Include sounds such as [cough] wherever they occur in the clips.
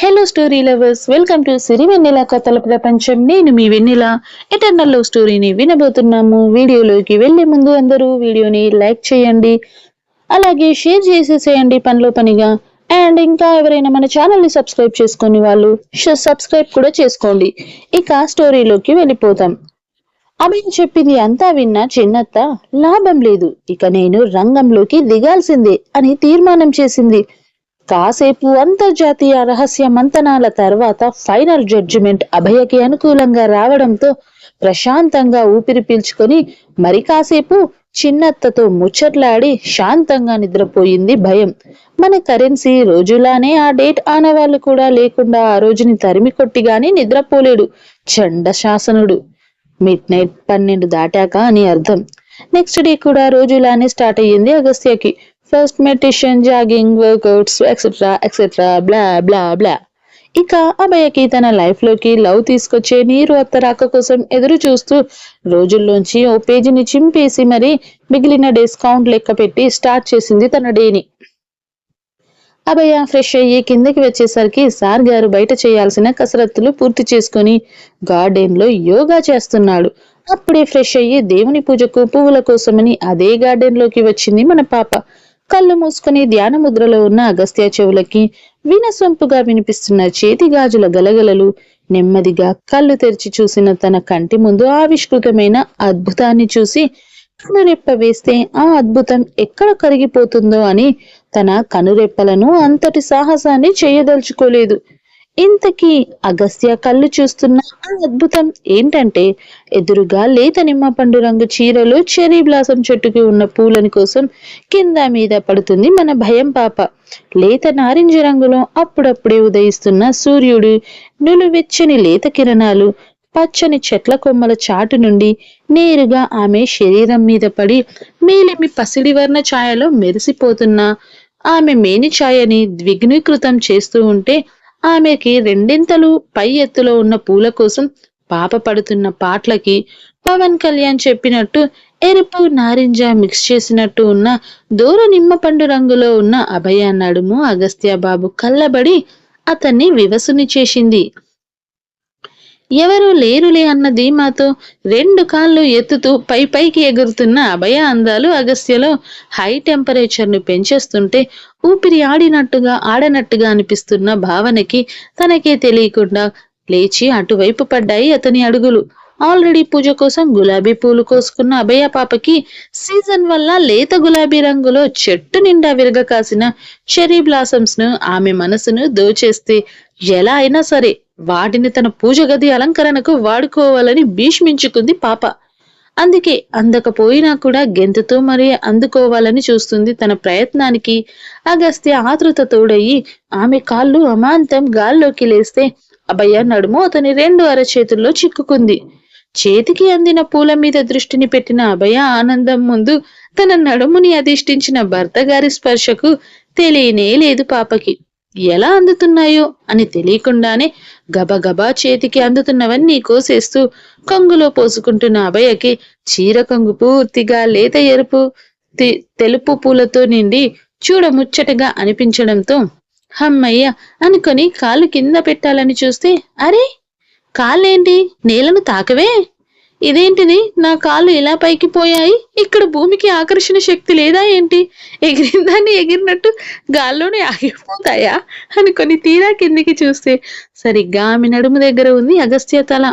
Hello story lovers welcome to Siri Vennela కథల ప్రపంచం నేను మీ వెన్నెల. ఎటర్నల్ లవ్ స్టోరీని వినబోతున్నాము. వీడియోలోకి వెళ్ళే ముందు అందరూ వీడియోని లైక్ చేయండి. అలాగే షేర్ చేసేసేయండి పనిలో పనిగా. అండ్ ఇంకా ఎవరైనా మన ఛానల్ని సబ్స్క్రైబ్ చేసుకుని వాళ్ళు సబ్స్క్రైబ్ కూడా చేసుకోండి. ఇక స్టోరీలోకి వెళ్ళిపోతాం అభిన్ చెప్పింది అంతా విన్న చిన్నత్త లాభం లేదు. ఇక నేను రంగంలోకి దిగాల్సిందే అని తీర్మానం చేసింది. కాసేపు అంతర్జాతీయ రహస్య మంతనాల తర్వాత ఫైనల్ జడ్జిమెంట్ అభయకి అనుకూలంగా రావడంతో ప్రశాంతంగా ఊపిరి పీల్చుకొని మరి కాసేపు చిన్నత్తతో ముచ్చట్లాడి శాంతంగా నిద్రపోయింది భయం. మన కరెన్సీ రోజులానే ఆ డేట్ ఆనవాళ్ళు కూడా లేకుండా ఆ రోజుని తరిమి కొట్టిగాని నిద్రపోలేడు చండ శాసనుడు. మిడ్ నైట్ పన్నెండు దాటాక అని అర్థం. నెక్స్ట్ డే కూడా రోజులానే స్టార్ట్ అయ్యింది అగస్త్యకి. First meditation jogging workouts etcetera etcetera blah blah blah ఇక అభయకి తన లైఫ్లోకి లవ్ తీసుకొచ్చే నీరు అత్తరాక కోసం ఎదురు చూస్తూ రోజుల్లోంచి ఓ పేజీని చింపేసి మరి మిగిలిన డేస్ కౌంట్ లెక్క పెట్టి స్టార్ట్ చేసింది తన డేని. అభయ ఫ్రెష్ అయ్యి కిందకి వచ్చేసరికి సార్ గారు బయట చేయాల్సిన కసరత్తులు పూర్తి చేసుకుని గార్డెన్లో యోగా చేస్తున్నాడు. అప్పుడే ఫ్రెష్ అయ్యి దేవుని పూజకు పువ్వుల కోసమని అదే గార్డెన్లోకి వచ్చింది మన పాప. కళ్ళు మూసుకుని ధ్యాన ముద్రలో ఉన్న అగస్త్య చెవులకి వినసొంపుగా వినిపిస్తున్న చేతి గాజుల గలగలలు నెమ్మదిగా కళ్ళు తెరిచి చూసిన తన కంటి ముందు ఆవిష్కృతమైన అద్భుతాన్ని చూసి కనురెప్ప వేస్తే ఆ అద్భుతం ఎక్కడ కరిగిపోతుందో అని తన కనురెప్పలను అంతటి సాహసాన్ని చేయదలుచుకోలేదు. ఇంతకీ అగస్త్య కళ్ళు చూస్తున్న ఆ అద్భుతం ఏంటంటే ఎదురుగా లేత నిమ్మ పండు రంగు చీరలు చెరీ బ్లాసం చెట్టుకి ఉన్న పూలని కోసం కింద మీద పడుతుంది మన భయం పాప. లేత నారింజ రంగులో అప్పుడప్పుడే ఉదయిస్తున్న సూర్యుడు నులువెచ్చని లేత కిరణాలు పచ్చని చెట్ల కొమ్మల చాటు నుండి నేరుగా ఆమె శరీరం మీద పడి మేలిమి పసిడి వర్ణ ఛాయలో మెరిసిపోతున్న ఆమె మేని ఛాయని ద్విగ్నీకృతం చేస్తూ ఉంటే ఆమెకి రెండింతలు పై ఎత్తులో ఉన్న పూల కోసం పాప పడుతున్న పాటలకి పవన్ కళ్యాణ్ చెప్పినట్టు ఎరుపు నారింజ మిక్స్ చేసినట్టు ఉన్న దూర నిమ్మపండు రంగులో ఉన్న అభయ నడుము అగస్త్య బాబు కళ్ళబడి అతన్ని వివసుని చేసింది. ఎవరూ లేరులే అన్న ధీమాతో రెండు కాళ్ళు ఎత్తుతూ పై పైకి ఎగురుతున్న అభయ అందాలు అగస్త్యలో హై టెంపరేచర్ను పెంచేస్తుంటే ఊపిరి ఆడినట్టుగా ఆడనట్టుగా అనిపిస్తున్న భావనకి తనకే తెలియకుండా లేచి అటువైపు పడ్డాయి అతని అడుగులు. ఆల్రెడీ పూజ కోసం గులాబీ పూలు కోసుకున్న అభయ పాపకి సీజన్ వల్ల లేత గులాబీ రంగులో చెట్టు నిండా విరగ కాసిన చెరీ బ్లాసమ్స్ను ఆమె మనసును దోచేస్తే ఎలా అయినా సరే వాటిని తన పూజ గది అలంకరణకు వాడుకోవాలని భీష్మించుకుంది పాప. అందుకే అందకపోయినా కూడా గెంతుతో మరీ అందుకోవాలని చూస్తుంది తన ప్రయత్నానికి. అగస్త్య ఆతృత తోడయి ఆమె కాళ్ళు అమాంతం గాల్లోకి లేస్తే అభయ నడుము అతని రెండు అరచేతుల్లో చిక్కుకుంది. చేతికి అందిన పూల మీద దృష్టిని పెట్టిన అభయ ఆనందం ముందు తన నడుముని అధిష్ఠించిన భర్త గారి స్పర్శకు తెలియనే లేదు పాపకి. ఎలా అందుతున్నాయో అని తెలియకుండానే గబగబా చేతికి అందుతున్నవన్నీ కోసేస్తూ కంగులో పోసుకుంటున్న అభయకి చీర కంగు పూర్తిగా లేత ఎరుపు తెలుపు పూలతో నిండి చూడముచ్చటగా అనిపించడంతో హమ్మయ్య అనుకొని కాలు కింద పెట్టాలని చూస్తే అరే కాళ్ళేంటి? నేలను తాకవే? ఇదేంటిది? నా కాళ్ళు ఇలా పైకి పోయాయి? ఇక్కడ భూమికి ఆకర్షణ శక్తి లేదా ఏంటి? ఎగిరిన దాన్ని ఎగిరినట్టు గాల్లోనే ఆగిపోతాయా? అనుకొని తీరా కిందికి చూస్తే సరిగ్గా ఆమె నడుము దగ్గర ఉంది అగస్త్య తల.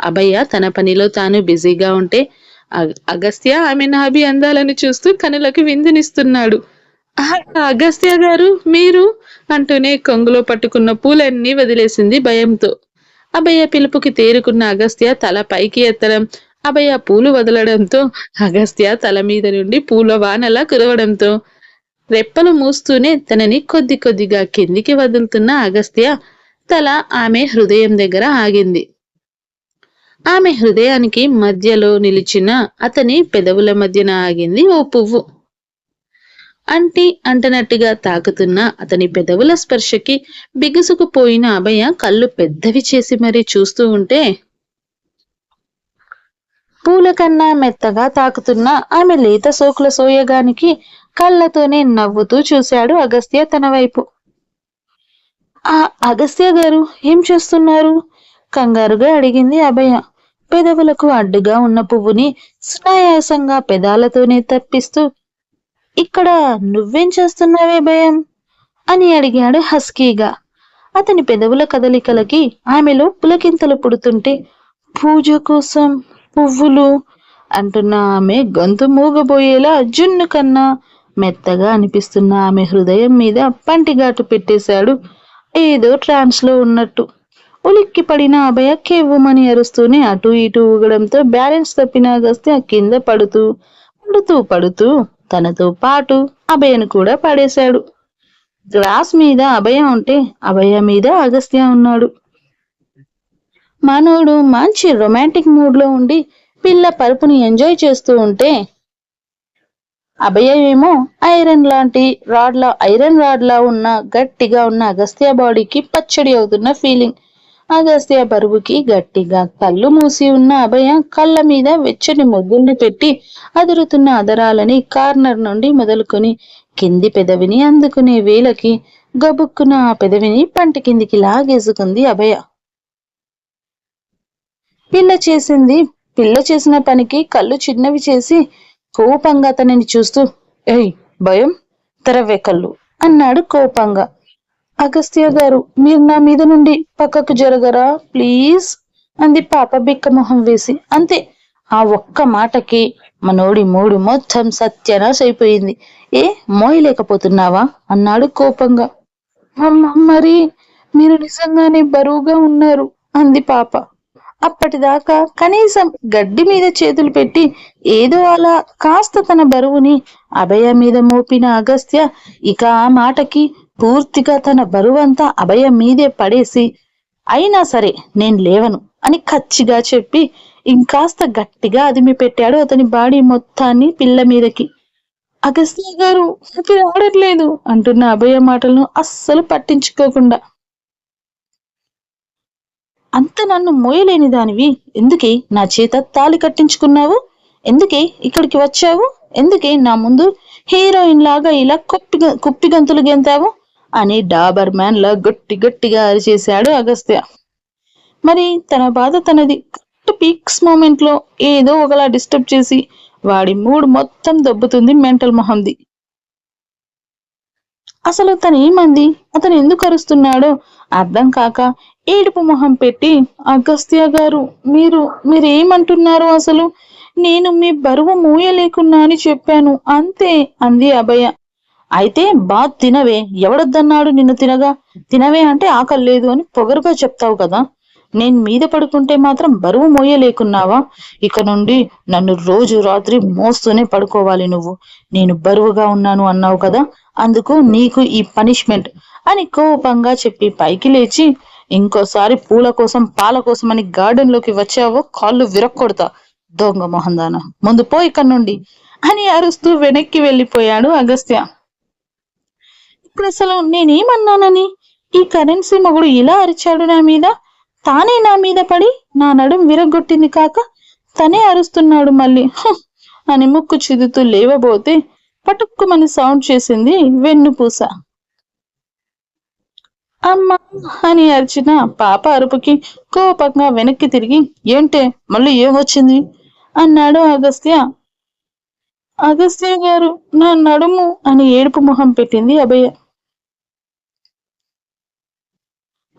అభయ్య తన పనిలో తాను బిజీగా ఉంటే అగస్త్య ఆమె నాభి అందాలను చూస్తూ కనులకు విందునిస్తున్నాడు. అగస్త్య గారు మీరు? అంటూనే కొంగులో పట్టుకున్న పూలన్నీ వదిలేసింది భయంతో. అభయ పిలుపుకి తేరుకున్న అగస్త్య తల పైకి ఎత్తడం. అభయ పూలు వదలడంతో అగస్త్య తల మీద నుండి పూల వానలా కురవడంతో రెప్పలు మూస్తూనే తనని కొద్ది కొద్దిగా కిందికి వదులుతున్న అగస్త్య తల ఆమె హృదయం దగ్గర ఆగింది. ఆమె హృదయానికి మధ్యలో నిలిచిన అతని పెదవుల మధ్యన ఆగింది ఓ పువ్వు. అంటి అంటనట్టుగా తాకుతున్న అతని పెదవుల స్పర్శకి బిగుసుకుపోయిన అభయ కళ్ళు పెద్దవి చేసి మరీ చూస్తూ ఉంటే పూల కన్నా మెత్తగా తాకుతున్న ఆమె లేత సోకుల సోయగానికి కళ్ళతోనే నవ్వుతూ చూశాడు అగస్త్య తన వైపు. ఆ అగస్త్య గారు ఏం చేస్తున్నారు? కంగారుగా అడిగింది అభయ. పెదవులకు అడ్డుగా ఉన్న పువ్వుని సునాయాసంగా పెదాలతోనే తప్పిస్తూ ఇక్కడ నువ్వేం చేస్తున్నావే భయం? అని అడిగాడు హస్కీగా. అతని పెదవుల కదలికలకి ఆమెలో పులకింతలు పుడుతుంటే పూజ కోసం పువ్వులు అంటున్న ఆమె గొంతు మూగబోయేలా జున్ను కన్నా మెత్తగా అనిపిస్తున్న ఆమె హృదయం మీద పంటిగాటు పెట్టేశాడు. ఏదో ట్రాన్స్లో ఉన్నట్టు. ఉలిక్కి పడిన అభయ కేవ్వమని అరుస్తూనే అటు ఇటు ఊగడంతో బ్యాలెన్స్ తప్పిన అగస్త్య కింద పడుతూ పడుతూ పడుతూ తనతో పాటు అభయను కూడా పడేశాడు. గ్లాస్ మీద అభయ ఉంటే అభయ మీద అగస్త్య ఉన్నాడు. మనోడు మంచి రొమాంటిక్ మూడ్లో ఉండి పిల్ల పరుపుని ఎంజాయ్ చేస్తూ ఉంటే అభయ ఏమో ఐరన్ లాంటి రాడ్లా ఐరన్ రాడ్ లా ఉన్న గట్టిగా ఉన్న అగస్త్య బాడీకి పచ్చడి అవుతున్న ఫీలింగ్. అగస్త్య బరువుకి గట్టిగా కళ్ళు మూసి ఉన్న అభయ కళ్ళ మీద వెచ్చని ముగ్గుల్ని పెట్టి అదురుతున్న అదరాలని కార్నర్ నుండి మొదలుకొని కింది పెదవిని అందుకునే వేలకి గబుక్కున ఆ పెదవిని పంట కిందికి లాగేసుకుంది అభయ. పిల్ల చేసింది పిల్ల చేసిన పనికి కళ్ళు చిన్నవి చేసి కోపంగా అతనిని చూస్తూ ఏయ్ భయం తెరవే కళ్ళు అన్నాడు కోపంగా. అగస్త్య గారు మీరు నా మీద నుండి పక్కకు జరగరా? ప్లీజ్ అంది పాప బిక్క మొహం వేసి. అంతే ఆ ఒక్క మాటకి మనోడి మూడు మొత్తం సత్యనాశ అయిపోయింది. ఏ మోయలేకపోతున్నావా అన్నాడు కోపంగా. అమ్మ మరి మీరు నిజంగానే బరువుగా ఉన్నారు అంది పాప. అప్పటిదాకా కనీసం గడ్డి మీద చేతులు పెట్టి ఏదో అలా కాస్త తన బరువుని అభయ మీద మోపిన అగస్త్య ఇక ఆ మాటకి పూర్తిగా తన బరువంతా అభయ మీదే పడేసి అయినా సరే నేను లేవను అని కచ్చిగా చెప్పి ఇంకాస్త గట్టిగా అదిమి పెట్టాడు అతని బాడీ మొత్తాన్ని పిల్ల మీదకి. అగస్త్య గారు ఊపిరి అంటున్న అభయ మాటలను అస్సలు పట్టించుకోకుండా. అంత నన్ను మోయలేని దానివి? ఎందుకే? నా చేత తాళి కట్టించుకున్నావు? ఎందుకే ఇక్కడికి వచ్చావు? ఎందుకే నా ముందు హీరోయిన్ లాగా ఇలా కుప్పి కుప్పి గంతులు గెంతావు? అని డాబర్ మ్యాన్ లా గట్టి గట్టిగా అరిచేశాడు అగస్త్య. మరి తన బాధ తనది. కరెక్ట్ పీక్స్ మూమెంట్లో ఏదో ఒకలా డిస్టర్బ్ చేసి వాడి మూడ్ మొత్తం దెబ్బతుంది మెంటల్ మొహంది. అసలు తను ఏమంది? అతను ఎందుకు అరుస్తున్నాడో అర్థం కాక ఏడుపు మొహం పెట్టి అగస్త్య గారు మీరు మీరేమంటున్నారు అసలు? నేను మీ బరువు మూయలేకున్నా అని చెప్పాను. అంతే అంది అభయ. అయితే బా తినవే ఎవడొద్దన్నాడు నిన్ను తినగా? తినవే అంటే ఆకలి లేదు అని పొగరుగా చెప్తావు కదా. నేను మీద పడుకుంటే మాత్రం బరువు మోయలేకున్నావా? ఇక నుండి నన్ను రోజు రాత్రి మోస్తూనే పడుకోవాలి నువ్వు. నేను బరువుగా ఉన్నాను అన్నావు కదా అందుకు నీకు ఈ పనిష్మెంట్ అని కోపంగా చెప్పి పైకి లేచి ఇంకోసారి పూల కోసం పాల కోసం అని గార్డెన్లోకి వచ్చావో కాళ్ళు విరక్కొడతా. దొంగ మొహందాన ముందు పో ఇక్కడి నుండి అని అరుస్తూ వెనక్కి వెళ్ళిపోయాడు అగస్త్య. అసలు నేనేమన్నానని? ఈ కరెన్సీ మొగుడు ఇలా అరిచాడు నా మీద? తానే నా మీద పడి నా నడుం విరగొట్టింది కాక తనే అరుస్తున్నాడు మళ్ళీ. అని ముక్కు చిదుతూ లేవబోతే పటుక్కుమని సౌండ్ చేసింది వెన్నుపూస. అమ్మా! అని అరిచిన పాప అరుపుకి కోపంగా వెనక్కి తిరిగి ఏంటే? మళ్ళీ ఏమొచ్చింది? అన్నాడు అగస్త్య. అగస్త్య గారు నా నడుము అని ఏడుపు మొహం పెట్టింది అభయ.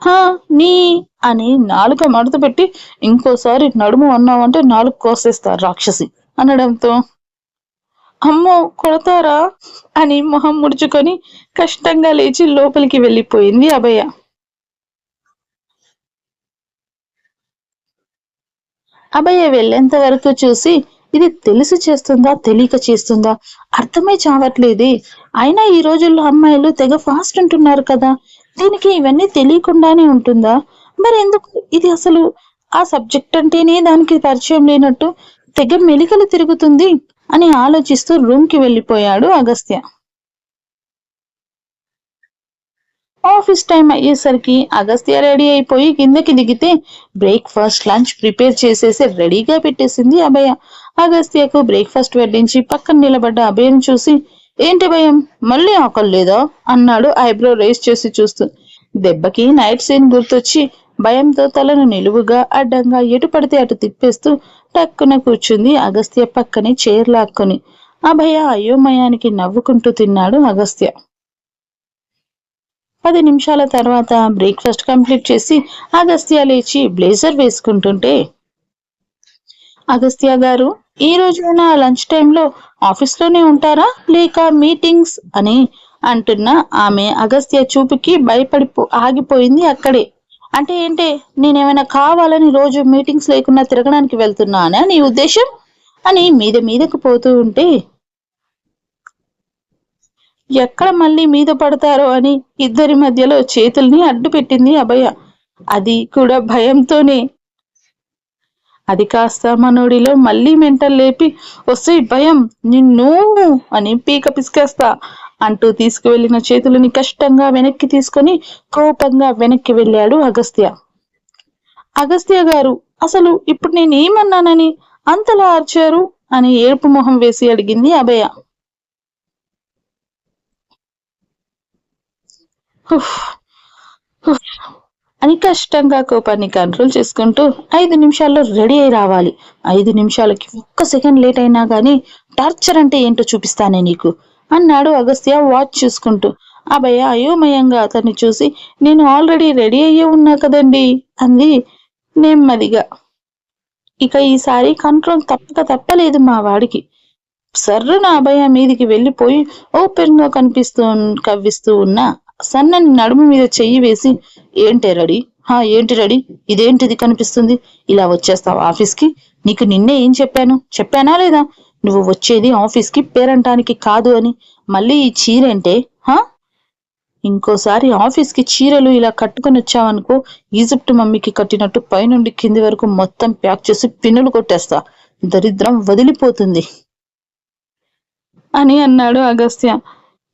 హా నీ అని నాలుక మడత పెట్టి ఇంకోసారి నడుము అన్నావంటే నాలుగు కోసేస్తారు రాక్షసి అనడంతో. అమ్మో కొడతారా అని మొహం ముడుచుకొని కష్టంగా లేచి లోపలికి వెళ్ళిపోయింది అభయ. అభయ వెళ్ళేంత వరకు చూసి ఇది తెలిసి చేస్తుందా తెలియక చేస్తుందా? అర్థమే చావట్లేదే. అయినా ఈ రోజుల్లో అమ్మాయిలు తెగ ఫాస్ట్ ఉంటున్నారు కదా. దీనికి ఇవన్నీ తెలియకుండానే ఉంటుందా? మరి ఎందుకు ఇది అసలు ఆ సబ్జెక్ట్ అంటేనే దానికి పరిచయం లేనట్టు తెగ మెలికలు తిరుగుతుంది అని ఆలోచిస్తూ రూమ్కి వెళ్ళిపోయాడు అగస్త్య. ఆఫీస్ టైం అయ్యేసరికి అగస్త్య రెడీ అయిపోయి కిందకి దిగితే బ్రేక్ఫాస్ట్ లంచ్ ప్రిపేర్ చేసేసి రెడీగా పెట్టేసింది అభయ. అగస్త్యకు బ్రేక్ఫాస్ట్ వడ్డించి పక్కన నిలబడ్డ అభయం చూసి ఏంటి భయం? మళ్ళీ ఆకలి లేదా? అన్నాడు ఐబ్రో రేస్ చేసి చూస్తూ. దెబ్బకి నైట్ సీన్ గుర్తొచ్చి భయంతో తలను నిలువుగా అడ్డంగా ఎటు పడితే అటు తిప్పేస్తూ టక్కున కూర్చుంది అగస్త్య పక్కనే చైర్ లాక్కొని. అభయ అయోమయానికి నవ్వుకుంటూ తిన్నాడు అగస్త్య. పది నిమిషాల తర్వాత బ్రేక్ఫాస్ట్ కంప్లీట్ చేసి అగస్త్య లేచి బ్లేజర్ వేసుకుంటుంటే. అగస్త్య గారు ఈ రోజైనా లంచ్ టైంలో ఆఫీస్లోనే ఉంటారా? లేక మీటింగ్స్? అని అంటున్న ఆమె అగస్త్య చూపుకి భయపడి ఆగిపోయింది అక్కడే. అంటే ఏంటే నేనేమైనా కావాలని రోజు మీటింగ్స్ లేకుండా తిరగడానికి వెళ్తున్నానా నీ ఉద్దేశం? అని మీద మీదకు పోతూ ఉంటే ఎక్కడ మళ్ళీ మీద పడతారో అని ఇద్దరి మధ్యలో చేతుల్ని అడ్డు పెట్టింది అభయ. అది కూడా భయంతోనే అది కాస్త మనోడిలో మళ్ళీ మెంటల్ లేపి వస్తే భయం నిన్ను అని పీక పిసికేస్తా అంటూ తీసుకువెళ్ళిన చేతులని కష్టంగా వెనక్కి తీసుకొని కోపంగా వెనక్కి వెళ్ళాడు అగస్త్య. అగస్త్య గారు అసలు ఇప్పుడు నేనేమన్నానని అంతలా అర్చారు అని ఏడుపు మొహం వేసి అడిగింది అభయ. "ఉఫ్, ఉఫ్" అని కష్టంగా కోపాన్ని కంట్రోల్ చేసుకుంటూ ఐదు నిమిషాల్లో రెడీ అయి రావాలి. ఐదు నిమిషాలకి ఒక్క సెకండ్ లేట్ అయినా గానీ టార్చర్ అంటే ఏంటో చూపిస్తానే నీకు అన్నాడు అగస్త్య వాచ్ చూసుకుంటూ. అభయ అయోమయంగా అతన్ని చూసి నేను ఆల్రెడీ రెడీ అయ్యే ఉన్నా కదండి? అంది నెమ్మదిగా. ఇక ఈసారి కంట్రోల్ తప్పక తప్పలేదు మా వాడికి. సర్రున అభయ మీదికి వెళ్ళిపోయి ఓపెన్గా కనిపిస్తూ కవ్విస్తూ ఉన్న. సన్నని నడుము మీద చెయ్యి వేసి ఏంటే రెడీ? హా ఏంటి రెడీ? ఇదేంటిది కనిపిస్తుంది? ఇలా వచ్చేస్తావు ఆఫీస్కి? నీకు నిన్నే ఏం చెప్పాను? చెప్పానా లేదా? నువ్వు వచ్చేది ఆఫీస్కి పేరంటానికి కాదు అని. మళ్ళీ ఈ చీరేంటే హా? ఇంకోసారి ఆఫీస్కి చీరలు ఇలా కట్టుకొని వచ్చావనుకో ఈజిప్ట్ మమ్మీకి కట్టినట్టు పైనుండి కింది వరకు మొత్తం ప్యాక్ చేసి పిన్నులు కొట్టేస్తా. దరిద్రం వదిలిపోతుంది. అని అన్నాడు అగస్త్య.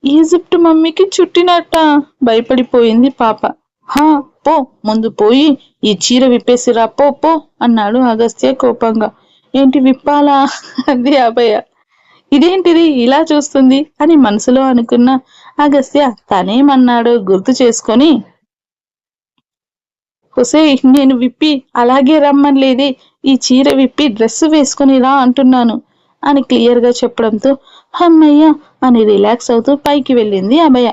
ఈజిప్ట్ మమ్మీకి చుట్టినట్ట. భయపడిపోయింది పాప. హా పో ముందు పోయి ఈ చీర విప్పేసిరా పో పో అన్నాడు అగస్త్య కోపంగా. ఏంటి విప్పాలా? అంది అభయ. ఇదేంటిది? ఇలా చూస్తుంది? అని మనసులో అనుకున్న అగస్త్య తనేమన్నాడో గుర్తు చేసుకొని హుసే నేను విప్పి అలాగే రమ్మనిలేదే. ఈ చీర విప్పి డ్రెస్ వేసుకుని రా అంటున్నాను అని క్లియర్గా చెప్పడంతో హమ్మయ్య అని రిలాక్స్ అవుతూ పైకి వెళ్ళింది అభయ.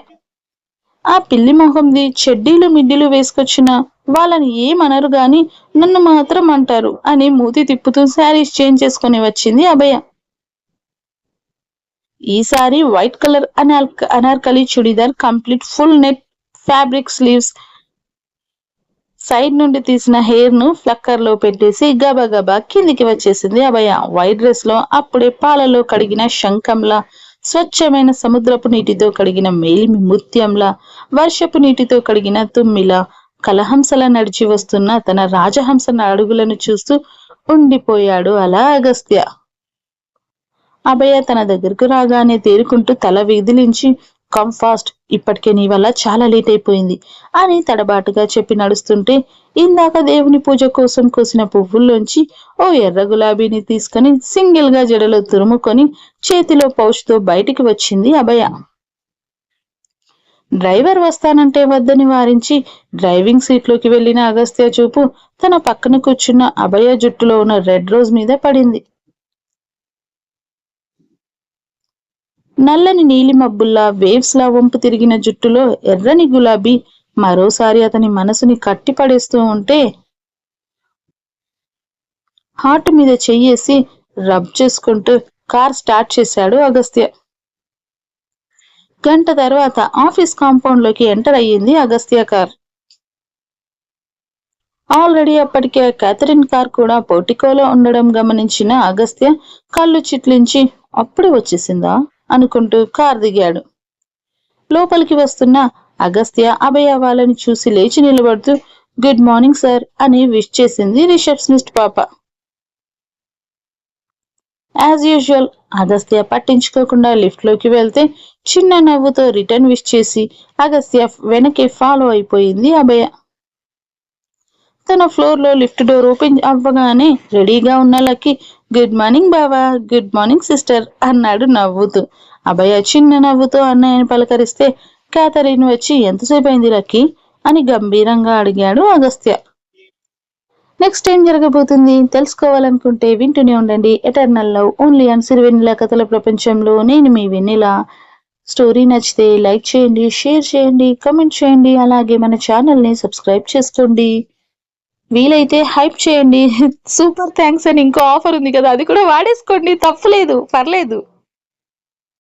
ఆ పిల్లి మొహంది చెడ్డీలు మిడ్డీలు వేసుకొచ్చిన వాళ్ళని ఏమనరు గాని నన్ను మాత్రం అంటారు అని మూతి తిప్పుతూ శారీస్ చేంజ్ చేసుకొని వచ్చింది అభయ. ఈసారి white colour అనార్ anarkali churidar complete full net fabric sleeves side నుండి తీసిన హెయిర్ను ఫ్లక్కర్లో పెట్టేసి గబగబా కిందికి వచ్చేసింది అభయ. వైట్ డ్రెస్లో అప్పుడే పాలలో కడిగిన శంఖంలా స్వచ్ఛమైన సముద్రపు నీటితో కడిగిన మేలిమి ముత్యంలా వర్షపు నీటితో కడిగిన తుమ్మిలా కలహంసలా నడిచి వస్తున్న తన రాజహంస అడుగులను చూస్తూ ఉండిపోయాడు అలా అగస్త్య. అభయ తన దగ్గరకు రాగానే తేరుకుంటూ తల విదిలించి కమ్ ఫాస్ట్ ఇప్పటికే నీ వల్ల చాలా లేట్ అయిపోయింది అని తడబాటుగా చెప్పి నడుస్తుంటే ఇందాక దేవుని పూజ కోసం కోసిన పువ్వుల్లోంచి ఓ ఎర్ర గులాబీని తీసుకొని సింగిల్గా జడలో తురుముకొని చేతిలో పౌచ్తో బయటికి వచ్చింది అభయ. డ్రైవర్ వస్తానంటే వద్దని వారించి డ్రైవింగ్ సీట్లోకి వెళ్ళిన అగస్త్య చూపు తన పక్కన కూర్చున్న అభయ జుట్టులో ఉన్న రెడ్ రోజ్ మీద పడింది. నల్లని నీలి మబ్బుల్లా వేవ్స్ లా వంపు తిరిగిన జుట్టులో ఎర్రని గులాబీ మరోసారి అతని మనసుని కట్టిపడేస్తూ ఉంటే హార్ట్ మీద చెయ్యేసి రబ్ చేసుకుంటూ కార్ స్టార్ట్ చేశాడు అగస్త్య. గంట తర్వాత ఆఫీస్ కాంపౌండ్లోకి ఎంటర్ అయ్యింది అగస్త్య కార్. ఆల్రెడీ అప్పటికే క్యాథరిన్ కార్ కూడా పోటికోలో ఉండడం గమనించిన అగస్త్య కళ్ళు చిట్లించి అప్పుడే వచ్చేసిందా? అనుకుంటూ కారు దిగాడు. లోపలికి వస్తున్న అగస్త్య అభయ వాళ్ళని చూసి లేచి నిలబడుతూ గుడ్ మార్నింగ్ సార్ అని విష్ చేసింది రిసెప్షనిస్ట్ పాప. యాజ్ యూజువల్ అగస్త్య పట్టించుకోకుండా లిఫ్ట్లోకి వెళ్తే చిన్న నవ్వుతో రిటర్న్ విష్ చేసి అగస్త్య వెనకే ఫాలో అయిపోయింది అభయ. తన ఫ్లోర్లో లిఫ్ట్ డోర్ ఓపెన్ అవ్వగానే రెడీగా ఉన్న లక్కీ గుడ్ మార్నింగ్ బావా. గుడ్ మార్నింగ్ సిస్టర్ అన్నాడు నవ్వుతూ. అభయ చిన్న నవ్వుతో అన్నయ్యని పలకరిస్తే క్యాథరిన్ వచ్చి ఎంతసేపు అయింది లక్కీ? అని గంభీరంగా అడిగాడు అగస్త్య. నెక్స్ట్ ఏం జరగబోతుంది? తెలుసుకోవాలనుకుంటే వింటూనే ఉండండి. Eternal love only on Sirivennela కథల ప్రపంచంలో నేను మీ వెన్నెల. స్టోరీ నచ్చితే లైక్ చేయండి షేర్ చేయండి కమెంట్ చేయండి. అలాగే మన ఛానల్ని సబ్స్క్రైబ్ చేసుకోండి. వీలైతే హైప్ చేయండి. [laughs] సూపర్ థ్యాంక్స్ అని ఇంకో ఆఫర్ ఉంది కదా అది కూడా వాడేసుకోండి. తప్పలేదు పర్లేదు.